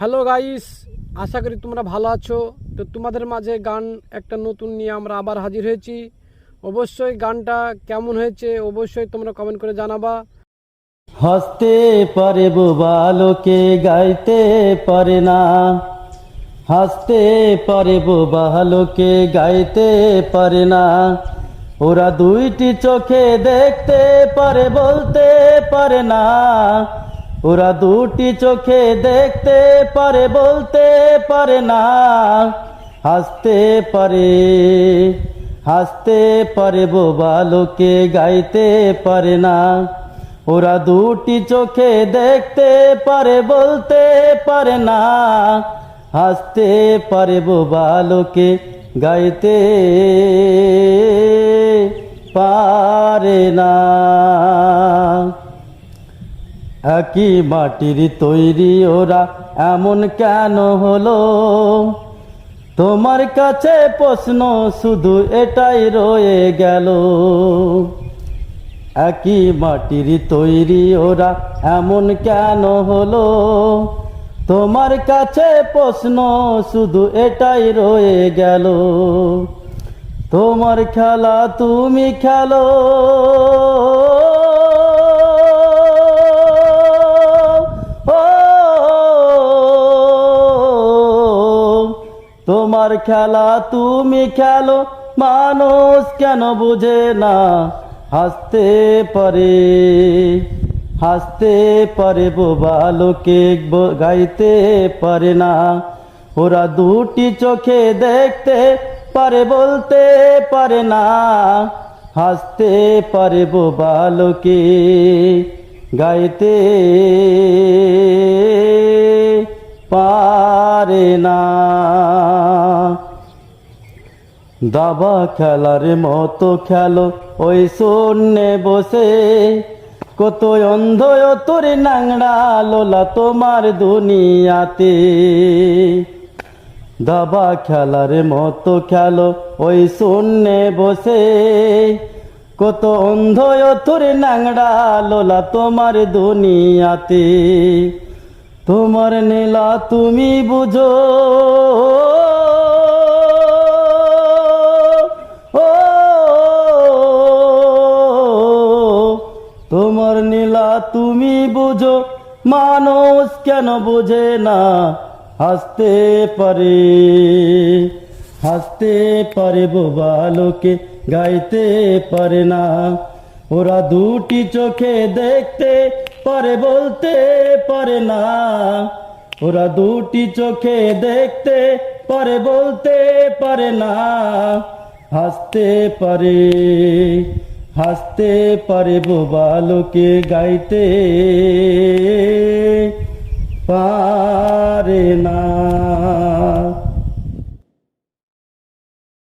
Hello guys আশা করি তোমরা ভালো আছো। তো তোমাদের মাঝে গান একটা নতুন নিয়ে আমরা আবার হাজির হয়েছি। অবশ্যই গানটা কেমন হয়েছে অবশ্যই তোমরা কমেন্ট করে জানাবা। হাসতে পারে বোবা গাইতে পারে না। হাসতে পারে বোবা গাইতে পারে না। ওরা দুইটি চোখে দেখতে পারে, বলতে পারে না। ওরা দুটি চোখে দেখতে পারে, বলতে পারে না। হাসতে পারে হাসতে পারে, বোবা লোকে গাইতে পারে না। ওরা দুটি চোখে দেখতে পারে, বলতে পারে না। হাসতে পারে, বোবা লোকে গাইতে পারে না। একই মাটির তৈরি ওরা, এমন কেন হলো? তোমার কাছে প্রশ্ন শুধু এটাই রয়ে গেল। একই মাটির তৈরি ওরা, এমন কেন হলো? তোমার কাছে প্রশ্ন শুধু এটাই রয়ে গেল। তোমার খেলা তুমি খেলো। তোমার খেলা তুমি খেলো, মানুষ কেন বুঝে না? হাসতে পারে হাসতে পারে বোবা লোকে গাইতে পারে না। ওরা দুটি চোখে দেখতে পারে, বলতে পারে না। হাসতে পারে বোবা লোকে, গাইতে পারে না। দাবা খেলার মতো খেলো, ওই শূন্যে বসে। কত অন্ধ তোর নাংড়া লোলা তোমার দুনিয়াতে। দাবা খেলার মতো খেলো, ওই শূন্যে বসে। কত অন্ধ তোর নাংড়া লোলা তোমার দুনিয়াতে। তোমার নীলা তুমি বুঝো। তুমি বুঝো, মানুষ কেন বোঝে না? হাসতে পারে হাসতে পারে বোবা লোকে, গাইতে পারে না। ওরা দুটি চোখে দেখতে পারে, বলতে পারে না। ওরা দুটি চোখে দেখতে পারে, বলতে পারে না। হাসতে পারে। হাসতে পারে বোবা লোকে গাইতে। পারে না।